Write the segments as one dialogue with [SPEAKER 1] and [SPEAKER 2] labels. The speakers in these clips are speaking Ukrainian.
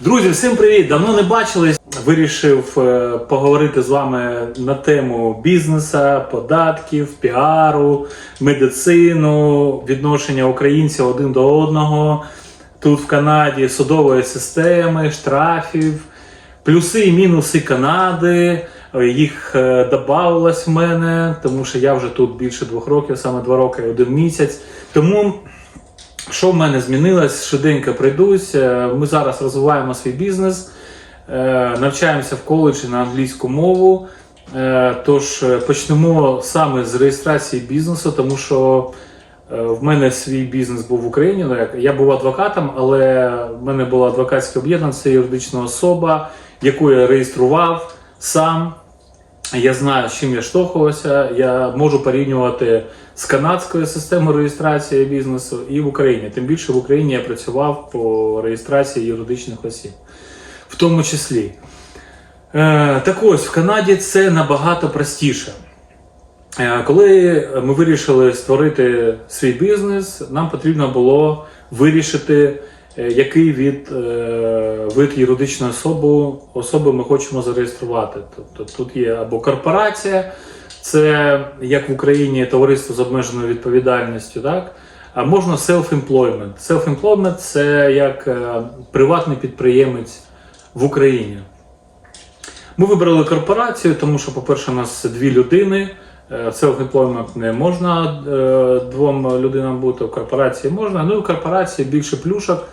[SPEAKER 1] Друзі, всім привіт! Давно не бачились. Вирішив е, поговорити з вами на тему бізнеса, податків, піару, медицину, відношення українців один до одного. Тут в Канаді судової системи, штрафів, плюси і мінуси Канади. Їх е, додавалось в мене, тому що я вже тут більше двох років, саме два роки один місяць. Тому що в мене змінилось? Швиденько пройдусь. Ми зараз розвиваємо свій бізнес, е, навчаємося в коледжі на англійську мову. Е, Тож е, почнемо саме з реєстрації бізнесу, тому що в мене свій бізнес був в Україні. Ну, Я був адвокатом, але в мене було адвокатське об'єднання, це юридична особа, яку я реєстрував сам. Я знаю, з чим я штовхувався. Я можу порівнювати з канадською системою реєстрації бізнесу і в Україні. Тим більше в Україні я працював по реєстрації юридичних осіб, в тому числі. Е, так ось, в Канаді це набагато простіше. Е, Коли ми вирішили створити свій бізнес, нам потрібно було вирішити, який від, е, вид юридичної особи, особи ми хочемо зареєструвати. Тобто тут є або корпорація, це як в Україні товариство з обмеженою відповідальністю, так? А можна self-employment. Self-employment – це як е, приватний підприємець в Україні. Ми вибрали корпорацію, тому що, по-перше, у нас дві людини. Е, self-employment не можна е, двом людинам бути, в корпорації можна. Ну і в корпорації більше плюшок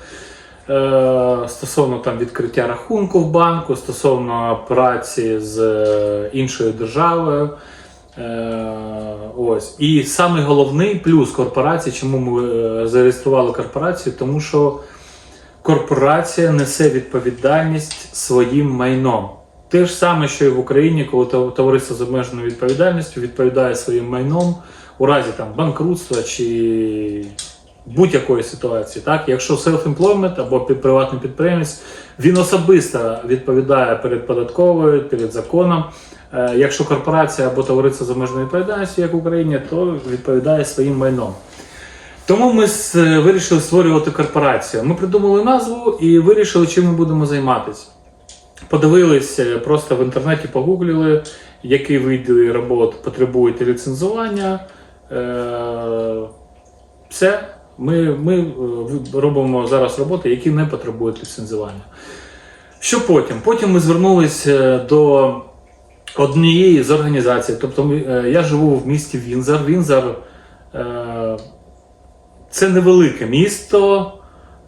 [SPEAKER 1] е, стосовно там відкриття рахунку в банку, стосовно праці з іншою державою. Ось. І самий головний плюс корпорації, чому ми зареєстрували корпорацію, тому що корпорація несе відповідальність своїм майном. Те ж саме, що і в Україні, коли товариство з обмеженою відповідальністю відповідає своїм майном у разі там банкрутства чи будь-якої ситуації. Так? Якщо self-employment або приватний підприємець, він особисто відповідає перед податковою, перед законом. Е, Якщо корпорація або товариство з обмеженою відповідальністю, як в Україні, то відповідає своїм майном. Тому ми вирішили створювати корпорацію. Ми придумали назву і вирішили, чим ми будемо займатися. Подивились е, просто в інтернеті, погуглили, які види робот потребують ліцензування. Е, Все. Ми, ми е, робимо зараз роботи, які не потребують ліцензування. Що потім? Потім ми звернулися до однієї з організацій. Тобто я живу в місті. Вінзор е, це невелике місто,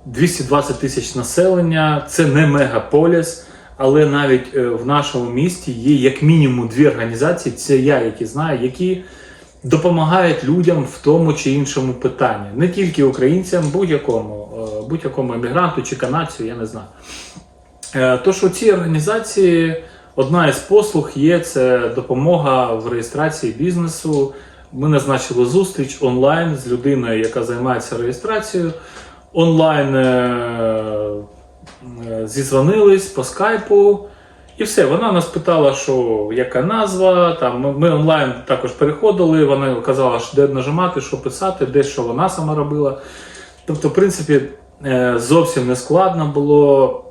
[SPEAKER 1] 220 тисяч населення, це не мегаполіс, але навіть е, в нашому місті є як мінімум дві організації, це я, які знаю, які допомагають людям в тому чи іншому питанні. Не тільки українцям, будь-якому, е, будь-якому емігранту чи канадцю, я не знаю. Е, Тож у цій організації одна із послуг є це допомога в реєстрації бізнесу. Ми назначили зустріч онлайн з людиною, яка займається реєстрацією. Онлайн зізвонились по скайпу. І все, вона нас питала, що яка назва. Там ми, онлайн також переходили. Вона казала, що де нажимати, що писати, де що вона сама робила. Тобто, в принципі, е, зовсім не складно було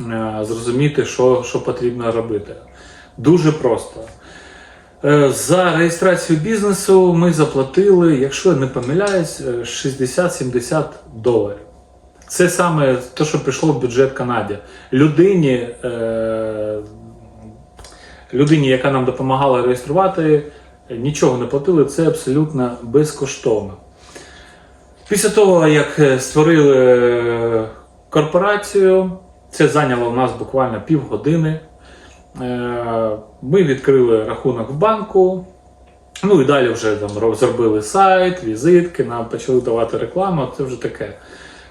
[SPEAKER 1] е, зрозуміти, що, що потрібно робити. Дуже просто. Е, За реєстрацію бізнесу ми заплатили, якщо я не помиляюсь, е, 60-70 доларів. Це саме те, що пішло в бюджет Канаді. Людині, е, людині, яка нам допомагала реєструвати, нічого не платили, це абсолютно безкоштовно. Після того, як е, створили е, корпорацію, це зайняло у нас буквально півгодини. Е, Ми відкрили рахунок в банку. Ну і далі вже там зробили сайт, візитки, нам почали давати рекламу, це вже таке.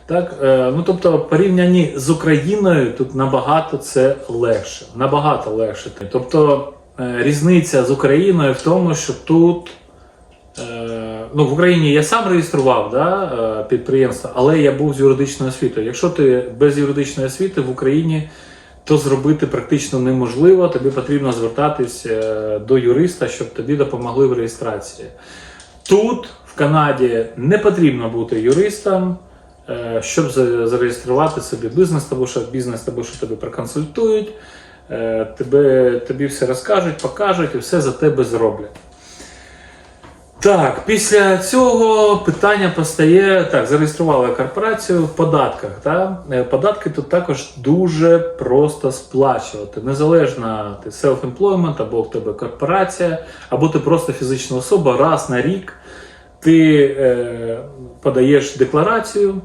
[SPEAKER 1] Так, е, ну тобто, порівнянні з Україною тут набагато це легше. Набагато легше. Тобто е, різниця з Україною в тому, що тут Е, ну, в Україні я сам реєстрував да, підприємство, але я був з юридичною освітою. Якщо ти без юридичної освіти в Україні, то зробити практично неможливо. Тобі потрібно звертатись до юриста, щоб тобі допомогли в реєстрації. Тут, в Канаді, не потрібно бути юристом. Е, щоб зареєструвати собі бізнес, тому що бізнес, тому що тебе проконсультують, е, тебе, тобі все розкажуть, покажуть і все за тебе зроблять. Так, після цього питання постає так, зареєстрували корпорацію в податках. Та? Е, Податки тут також дуже просто сплачувати. Незалежно ти self-employment, або в тебе корпорація, або ти просто фізична особа, раз на рік ти е, подаєш декларацію.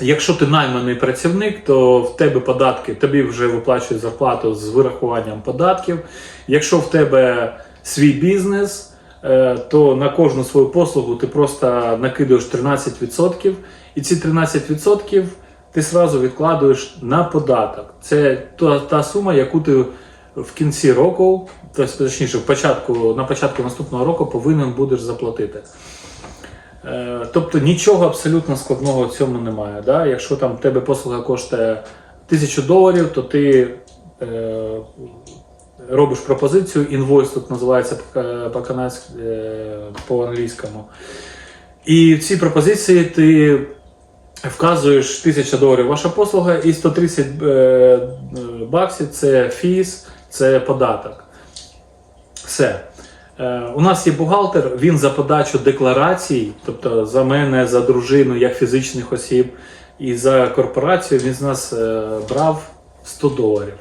[SPEAKER 1] Якщо ти найманий працівник, то в тебе податки, тобі вже виплачують зарплату з вирахуванням податків. Якщо в тебе свій бізнес, е, то на кожну свою послугу ти просто накидаєш 13%, і ці 13% ти сразу відкладуєш на податок. Це та, та сума, яку ти в кінці року, точніше, в початку, на початку наступного року повинен будеш заплатити. Е, Тобто нічого абсолютно складного в цьому немає. Да? Якщо там в тебе послуга коштує 1000 доларів, то ти е, робиш пропозицію, інвойс тут називається по- по канадськи е, по англійському. І в цій пропозиції ти вказуєш 1000 доларів ваша послуга і 130 е, е, баксів це фіз, це податок. Все. Е, У нас є бухгалтер, він за подачу декларацій, тобто за мене, за дружину, як фізичних осіб, і за корпорацію він з нас е, брав 100 доларів.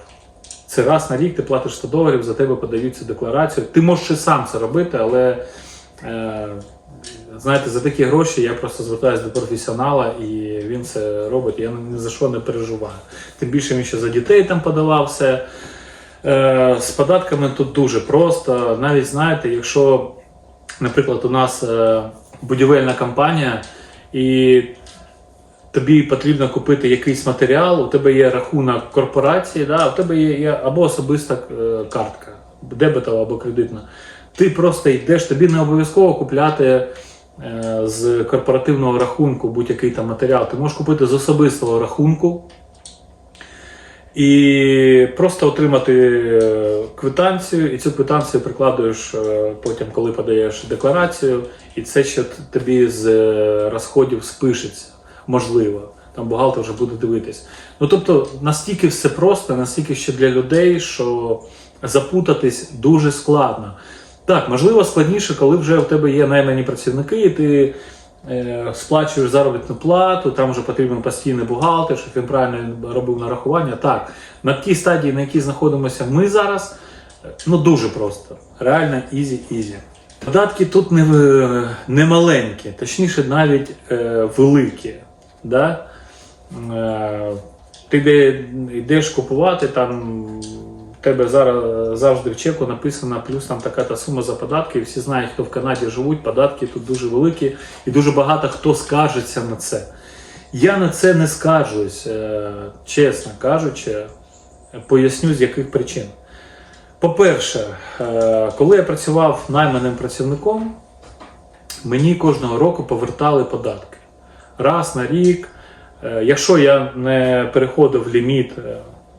[SPEAKER 1] Це раз на рік ти платиш 100 доларів, за тебе подають цю декларацію. Ти можеш і сам це робити, але е, знаєте, за такі гроші я просто звертаюся до професіонала, і він це робить. Я ні за що не переживаю. Тим більше він ще за дітей там подавав все. Е, З податками тут дуже просто. Навіть знаєте, якщо, наприклад, у нас е, будівельна компанія, і тобі потрібно купити якийсь матеріал, у тебе є рахунок корпорації, да, у тебе є, або особиста е, картка, дебетова або кредитна. Ти просто йдеш, тобі не обов'язково купляти з корпоративного рахунку будь-який там матеріал. Ти можеш купити з особистого рахунку. І просто отримати е, квитанцію, і цю квитанцію прикладуєш е, потім, коли подаєш декларацію, і це ще тобі з е, розходів спишеться. Можливо, там бухгалтер вже буде дивитись. Ну тобто настільки все просто, настільки ще для людей, що запутатись дуже складно. Так, можливо, складніше, коли вже в тебе є наймані працівники, і ти сплачуєш заробітну плату, там вже потрібен постійний бухгалтер, щоб він правильно робив нарахування. Так, на тій стадії, на якій знаходимося ми зараз, е, ну дуже просто. Реально ізі-ізі. Податки тут не, не маленькі, точніше, навіть е, великі. Да? Е, ти де йдеш купувати, там тебе зараз завжди в чеку написано плюс там така та сума за податки. Всі знають, хто в Канаді живуть, податки тут дуже великі, і дуже багато хто скаржиться на це. Я на це не скаржуюсь, е, чесно кажучи, поясню з яких причин. По-перше, е, коли я працював найманим працівником, мені кожного року повертали податки. Раз на рік. Е, Якщо я не переходив ліміт,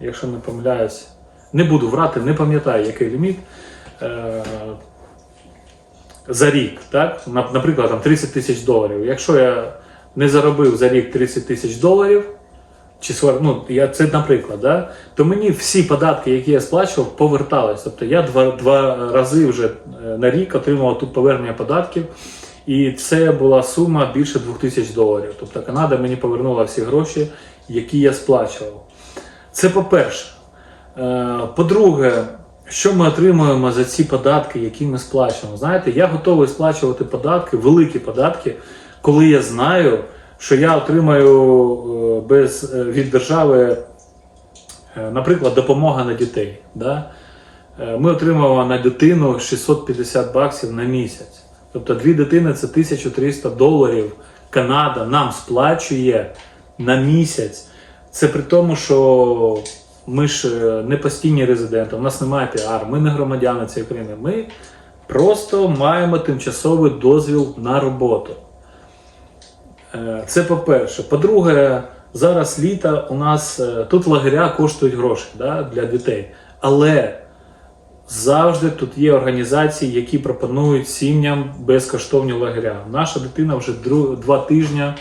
[SPEAKER 1] якщо не помиляюсь, не буду врати, не пам'ятаю, який ліміт. е, За рік, так? Наприклад, там 30 тисяч доларів. Якщо я не заробив за рік 30 тисяч доларів, чи ну, я, це наприклад, да? то мені всі податки, які я сплачував, повертались. Тобто я два, два рази вже е, на рік отримував тут повернення податків, і це була сума більше 2000 доларів. Тобто Канада мені повернула всі гроші, які я сплачував. Це по-перше. Е, По-друге, що ми отримуємо за ці податки, які ми сплачуємо? Знаєте, я готовий сплачувати податки, великі податки, коли я знаю, що я отримаю е, без, е, від держави, наприклад, допомога на дітей. Да? Ми отримуємо на дитину 650 баксів на місяць. Тобто дві дитини це 1300 доларів. Канада нам сплачує на місяць. Це при тому, що ми ж е, не постійні резиденти, у нас немає піар, ми не громадяни цієї країни. Ми просто маємо тимчасовий дозвіл на роботу. Е, Це по-перше. По-друге, зараз літо у нас е, тут лагеря коштують гроші да, для дітей. Але завжди тут є організації, які пропонують сім'ям безкоштовні лагеря. Наша дитина вже два тижні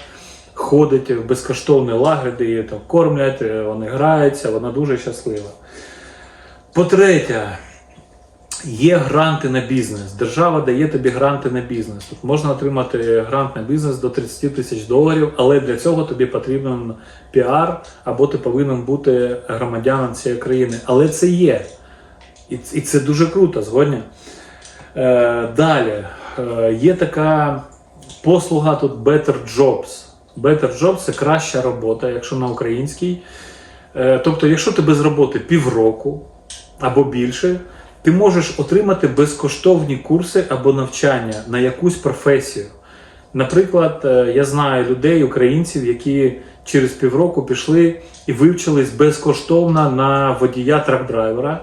[SPEAKER 1] ходить в безкоштовний лагерь, де її там кормлять, е, вони граються, вона дуже щаслива. По-третє, є гранти на бізнес. Держава дає тобі гранти на бізнес. Тут можна отримати грант на бізнес до 30 тисяч доларів, але для цього тобі потрібен піар, або ти повинен бути громадянином цієї країни. Але це є. І, це дуже круто, згодні. Е, далі е, є така послуга тут Better Jobs. Better Jobs це краща робота, якщо на українській. Е, тобто, якщо ти без роботи півроку або більше, ти можеш отримати безкоштовні курси або навчання на якусь професію. Наприклад, е, я знаю людей, українців, які через півроку пішли і вивчились безкоштовно на водія трак-драйвера.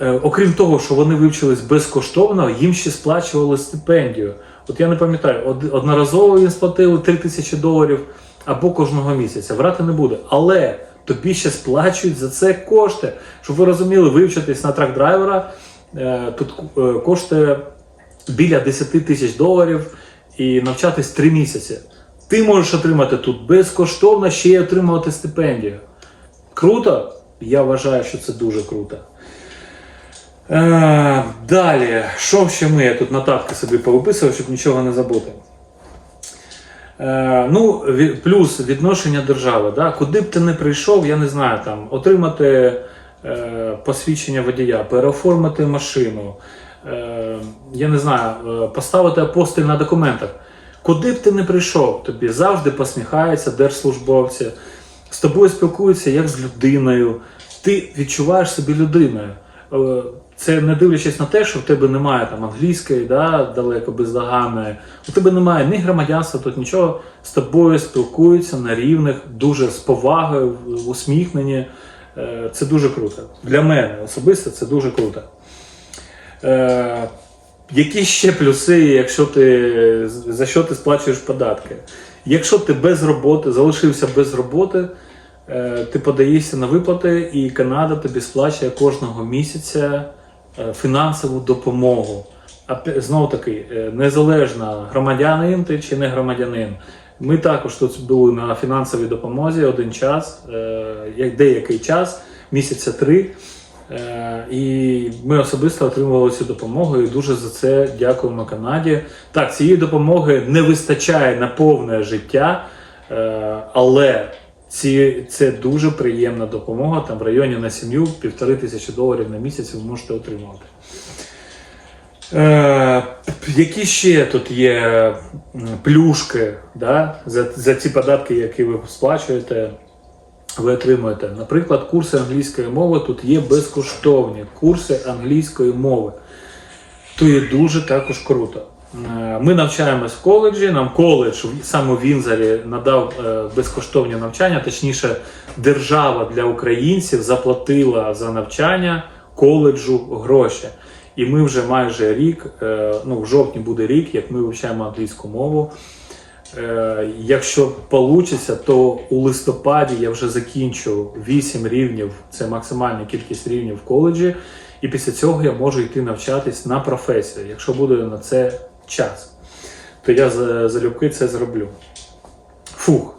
[SPEAKER 1] Е, Окрім того, що вони вивчились безкоштовно, їм ще сплачували стипендію. От я не пам'ятаю, одноразово їм сплатили 3 тисячі доларів або кожного місяця. Врати не буде. Але тобі ще сплачують за це кошти. Щоб ви розуміли, вивчитись на трак-драйвера е, тут е, коштує біля 10 тисяч доларів і навчатись 3 місяці. Ти можеш отримати тут безкоштовно, ще й отримувати стипендію. Круто? Я вважаю, що це дуже круто. Е, далі, що ще ми? Я тут нотатки собі повиписував, щоб нічого не забути. Е, ну, плюс відношення держави. Да? Куди б ти не прийшов, я не знаю, там, отримати е, посвідчення водія, переоформити машину, е, я не знаю, е, поставити апостиль на документах. Куди б ти не прийшов, тобі завжди посміхаються держслужбовці, з тобою спілкуються як з людиною. Ти відчуваєш себе людиною. Це не дивлячись на те, що в тебе немає там англійської, да, далеко бездоганної. У тебе немає ні громадянства, тут нічого. З тобою спілкуються на рівних, дуже з повагою, усміхнені. Е, Це дуже круто. Для мене особисто це дуже круто. Е, які ще плюси, якщо ти за що ти сплачуєш податки? Якщо ти без роботи, залишився без роботи, е, ти подаєшся на виплати, і Канада тобі сплачує кожного місяця фінансову допомогу. А знову таки, е, незалежно громадянин ти чи не громадянин. Ми також тут були на фінансовій допомозі один час, е, як деякий час, місяця три. Е, І ми особисто отримували цю допомогу і дуже за це дякуємо Канаді. Так, цієї допомоги не вистачає на повне життя, е, але ці, це дуже приємна допомога. Там в районі на сім'ю півтори тисячі доларів на місяць ви можете отримувати. Е, які ще тут є плюшки да, за, за ці податки, які ви сплачуєте? ви отримуєте. Наприклад, курси англійської мови тут є безкоштовні курси англійської мови. То є дуже також круто. Е, Ми навчаємось в коледжі. Нам коледж саме в Вінзорі надав е, безкоштовні навчання. Точніше, держава для українців заплатила за навчання коледжу гроші. І ми вже майже рік, е, ну в жовтні буде рік, як ми вивчаємо англійську мову. Якщо вийде, то у листопаді я вже закінчу 8 рівнів, це максимальна кількість рівнів в коледжі, і після цього я можу йти навчатись на професію. Якщо буде на це час, то я залюбки це зроблю. Фух.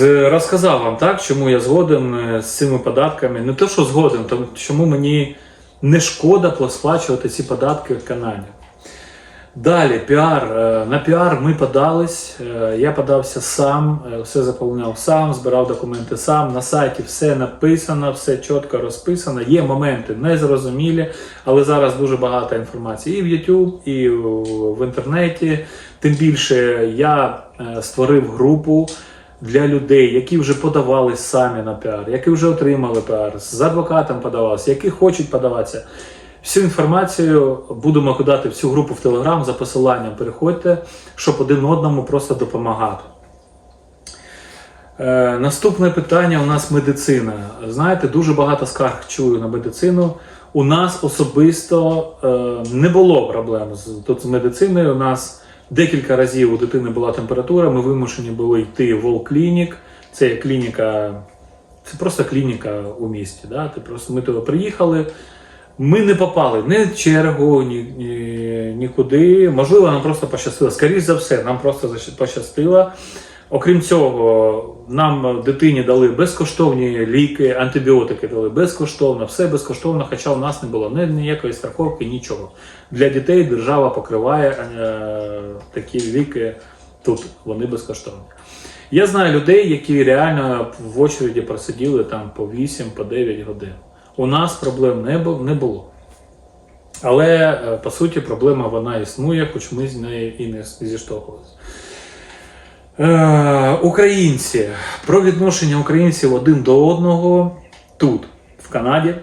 [SPEAKER 1] Розказав вам так, чому я згоден е, з цими податками. Не те, що згоден, то чому мені не шкода сплачувати ці податки в Канаді. Далі, піар. Е, На піар ми подались. Е, Я подався сам, е, все заповняв сам, збирав документи сам. На сайті все написано, все чітко розписано. Є моменти незрозумілі, але зараз дуже багато інформації і в YouTube, і в- інтернеті. Тим більше я створив групу для людей, які вже подавались самі на піар, які вже отримали піар, з адвокатом подавалися, які хочуть подаватися. Всю інформацію будемо кидати в цю групу в Телеграм за посиланням. Переходьте, щоб один одному просто допомагати. Е, наступне питання у нас медицина. Знаєте, дуже багато скарг чую на медицину. У нас особисто е, не було проблем з, тут з медициною. У нас декілька разів у дитини була температура. Ми вимушені були йти в Волклінік. Це клініка, це просто клініка у місті. Да? Ти просто ми туди приїхали. Ми не попали ні в чергу, ні, ні, нікуди. Можливо, нам просто пощастило. Скоріше за все, нам просто пощастило. Окрім цього, нам дитині дали безкоштовні ліки, антибіотики дали безкоштовно, все безкоштовно, хоча у нас не було ні, ніякої страховки, нічого. Для дітей держава покриває е, такі ліки тут, вони безкоштовні. Я знаю людей, які реально в очереді просиділи там по 8, по 9 годин. У нас проблем не було. Але е, по суті проблема вона існує, хоч ми з нею і не зіштовхувалися. Е, українці про відношення українців один до одного тут, в Канаді.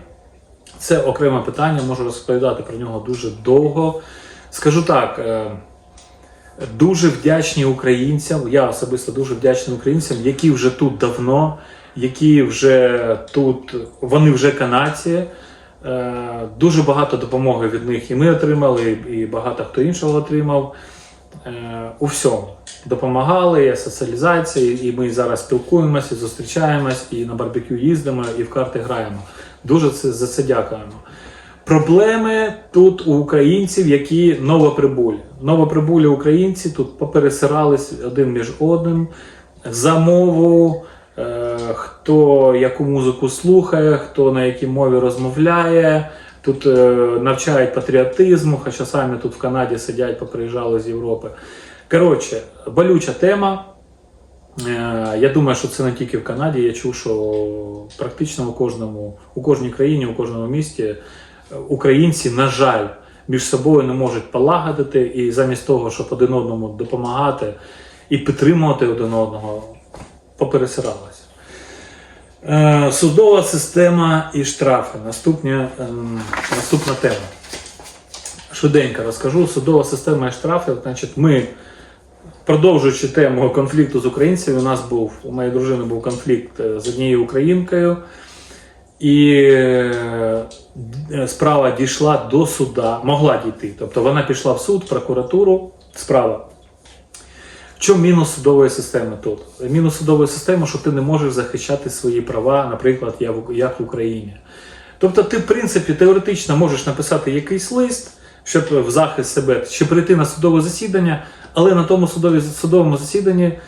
[SPEAKER 1] Це окреме питання, можу розповідати про нього дуже довго. Скажу так, е, дуже вдячні українцям. Я особисто дуже вдячний українцям, які вже тут давно, які вже тут, вони вже канадці. Е, Дуже багато допомоги від них і ми отримали, і багато хто іншого отримав. Е, У всьому допомагали, і соціалізації, і ми зараз спілкуємося, і зустрічаємось, і на барбекю їздимо, і в карти граємо. Дуже за це дякуємо. Проблеми тут у українців, які новоприбулі. Новоприбулі українці тут попересирались один між одним за мову, е, хто яку музику слухає, хто на якій мові розмовляє. Тут е, навчають патріотизму, хоча самі тут в Канаді сидять, поприїжджали з Європи. Коротше, болюча тема. Е, Я думаю, що це не тільки в Канаді. Я чув, що практично у кожному, у кожній країні, у кожному місті е, українці, на жаль, між собою не можуть полагодити, і замість того, щоб один одному допомагати і підтримувати один одного, попересиралися. Е, Судова система і штрафи. Наступня, ем, наступна тема. Швиденько розкажу. Судова система і штрафи. Значить, ми, продовжуючи тему конфлікту з українцями, у нас був, у моєї дружини був конфлікт е, з однією українкою. І е, справа дійшла до суда, могла дійти. Тобто вона пішла в суд, прокуратуру, справа. В чому мінус судової системи тут? Мінус судової системи, що ти не можеш захищати свої права, наприклад, як в Україні. Тобто, ти, в принципі, теоретично можеш написати якийсь лист, щоб в захист себе, чи прийти на судове засідання, але на тому судові, судовому засіданні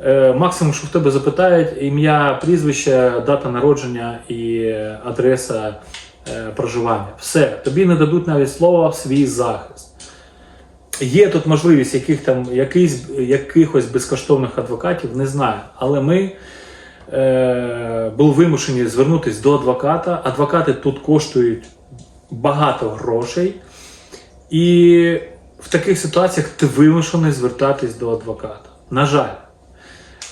[SPEAKER 1] е, максимум, що в тебе запитають ім'я, прізвище, дата народження і адреса е, проживання. Все, тобі не дадуть навіть слова в свій захист. Є тут можливість яких там, якийсь, якихось безкоштовних адвокатів, не знаю. Але ми е, були вимушені звернутися до адвоката. Адвокати тут коштують багато грошей. І в таких ситуаціях ти вимушений звертатись до адвоката. На жаль.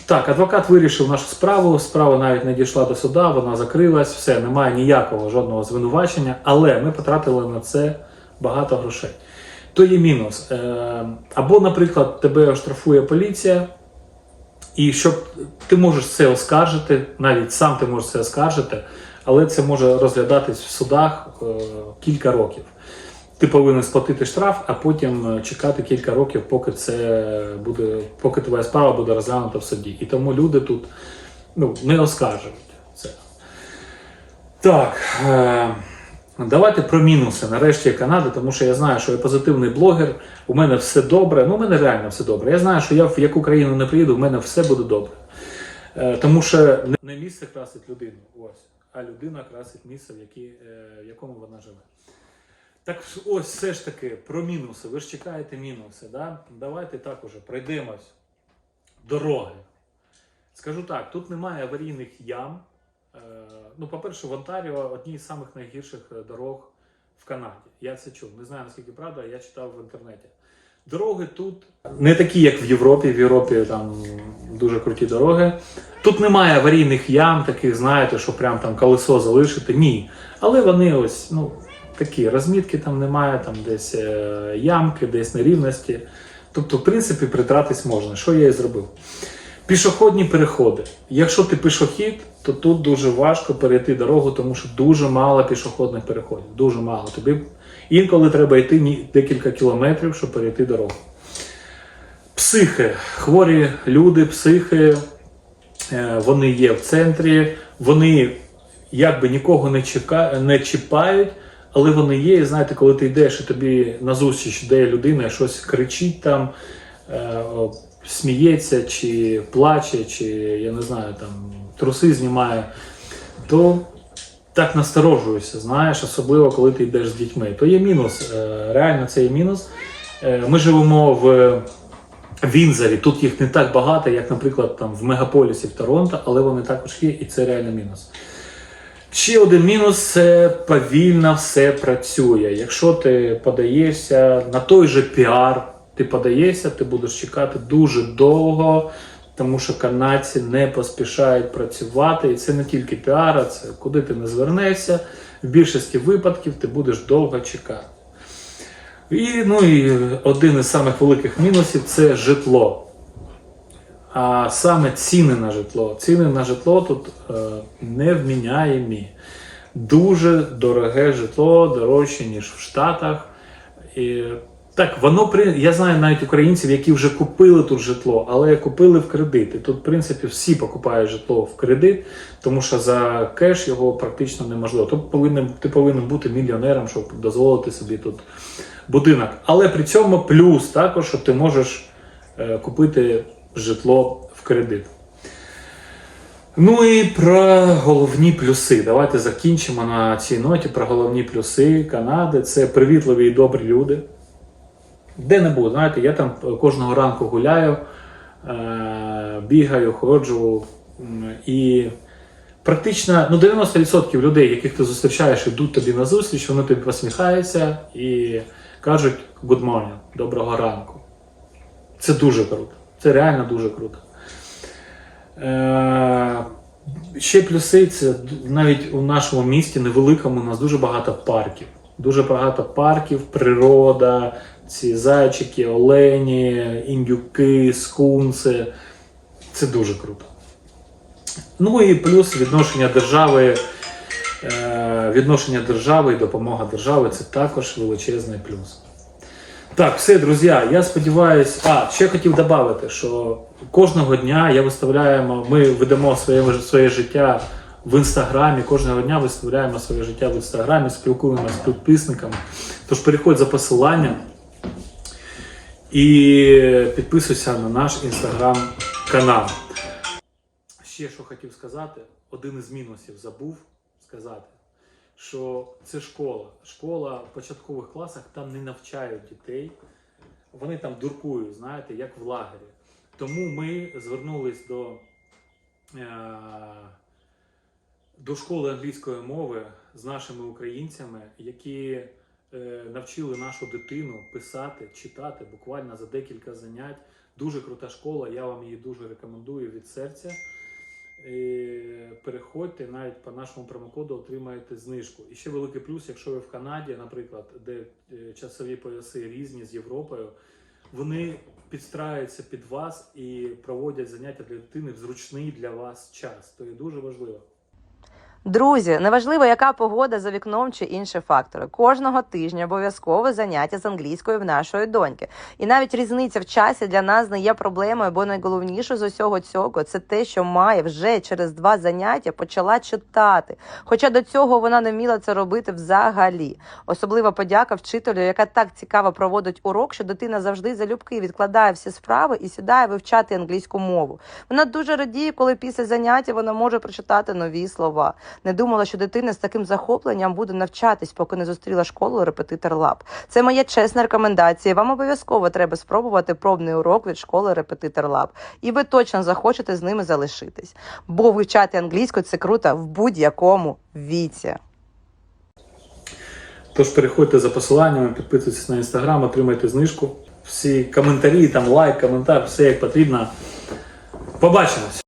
[SPEAKER 1] Так, адвокат вирішив нашу справу. Справа навіть не дійшла до суда, вона закрилась, все, немає ніякого жодного звинувачення, але ми потратили на це багато грошей. То є мінус. Е, Або, наприклад, тебе оштрафує поліція, і щоб ти можеш це оскаржити, навіть сам ти можеш це оскаржити, але це може розглядатись в судах е, кілька років. Ти повинен сплатити штраф, а потім е, чекати кілька років, поки це буде, поки твоя справа буде розглянута в суді. І тому люди тут ну, не оскаржують це. Так. Давайте про мінуси нарешті Канади, тому що я знаю, що я позитивний блогер, у мене все добре. Ну, у мене реально все добре. Я знаю, що я в яку країну не приїду, у мене все буде добре. Е, тому що не- не місце красить людину, ось, а людина красить місце, в, які, е, в якому вона живе. Так ось все ж таки про мінуси. Ви ж чекаєте мінуси, да? Давайте так уже пройдемось. Дороги. Скажу так, тут немає аварійних ям. Е, Ну, по-перше, в Онтаріо одні з самих найгірших е, дорог в Канаді. Я це чув. Не знаю наскільки правда, я читав в інтернеті. Дороги тут не такі, як в Європі. В Європі там дуже круті дороги. Тут немає аварійних ям, таких, знаєте, що прям там колесо залишити. Ні. Але вони ось, ну, такі розмітки там немає, там десь е, ямки, десь нерівності. Тобто, в принципі, притратись можна. Що я і зробив? Пішохідні переходи. Якщо ти пішохід, то тут дуже важко перейти дорогу, тому що дуже мало пішохідних переходів. Дуже мало. Тобі інколи треба йти декілька кілометрів, щоб перейти дорогу. Психи, хворі люди, психи, е, вони є в центрі, вони якби нікого не, чека... не чіпають, але вони є. І знаєте, коли ти йдеш і тобі назустріч йде людина, щось кричить там, е, сміється, чи плаче, чи я не знаю, там труси знімає, то так насторожуюся, знаєш, особливо коли ти йдеш з дітьми. То є мінус. е, Реально, це є мінус. Е, Ми живемо в Вінзорі. Тут їх не так багато, як, наприклад, там в мегаполісі в Торонто, але вони також є, і це реально мінус. Ще один мінус це повільно все працює. Якщо ти подаєшся на той же піар, ти подаєшся, ти будеш чекати дуже довго, тому що канадці не поспішають працювати. І це не тільки піар, а це куди ти не звернешся. В більшості випадків ти будеш довго чекати. І, ну, і один із самих великих мінусів це житло. А саме ціни на житло. Ціни на житло тут е, невміняємі. Дуже дороге житло, дорожче, ніж в Штатах. І, так, воно я знаю навіть українців, які вже купили тут житло, але купили в кредит. І тут, в принципі, всі покупають житло в кредит, тому що за кеш його практично неможливо. Тут повинен, ти повинен бути мільйонером, щоб дозволити собі тут будинок. Але при цьому плюс також, що ти можеш е, купити житло в кредит. Ну і про головні плюси. Давайте закінчимо на цій ноті про головні плюси Канади. Це привітливі і добрі люди. Де-небудь, знаєте, я там кожного ранку гуляю, е, бігаю, ходжу. І практично ну, 90% людей, яких ти зустрічаєш, йдуть тобі на зустріч, вони тобі посміхаються і кажуть good morning, доброго ранку. Це дуже круто. Це реально дуже круто. Е, ще плюси це навіть у нашому місті невеликому у нас дуже багато парків. Дуже багато парків, природа, ці зайчики, олені, індюки, скунси. Це дуже круто. Ну і плюс відношення держави, е, відношення держави і допомога держави це також величезний плюс. Так, все, друзі, я сподіваюся. А, ще хотів додати, що кожного дня я виставляємо, ми ведемо своє, своє життя в інстаграмі. Кожного дня виставляємо своє життя в інстаграмі, спілкуємося з підписниками. Тож переходь за посиланням і підписуйся на наш інстаграм-канал. Ще що хотів сказати, один із мінусів забув сказати, що це школа. Школа в початкових класах там не навчають дітей. Вони там дуркують, знаєте, як в лагері. Тому ми звернулись до, е, до школи англійської мови з нашими українцями, які навчили нашу дитину писати, читати буквально за декілька занять. Дуже крута школа, я вам її дуже рекомендую від серця. Е, Переходьте навіть по нашому промокоду отримаєте знижку. І ще великий плюс, якщо ви в Канаді, наприклад, де е, часові пояси різні з Європою, вони підстраюються під вас і проводять заняття для дитини в зручний для вас час. То є дуже важливо.
[SPEAKER 2] Друзі, неважливо, яка погода за вікном чи інші фактори. Кожного тижня обов'язково заняття з англійською в нашої доньки. І навіть різниця в часі для нас не є проблемою, бо найголовніше з усього цього це те, що має вже через два заняття почала читати. Хоча до цього вона не вміла це робити взагалі. Особлива подяка вчителю, яка так цікаво проводить урок, що дитина завжди залюбки відкладає всі справи і сідає вивчати англійську мову. Вона дуже радіє, коли після заняття вона може прочитати нові слова. Не думала, що дитина з таким захопленням буде навчатись, поки не зустріла школу репетитор Лаб. Це моя чесна рекомендація. Вам обов'язково треба спробувати пробний урок від школи репетитор Лаб. І ви точно захочете з ними залишитись. Бо вивчати англійську це круто в будь-якому віці.
[SPEAKER 1] Тож переходьте за посиланнями, підписуйтесь на інстаграм, отримайте знижку. Всі коментарі, там лайк, коментар, все як потрібно. Побачимось!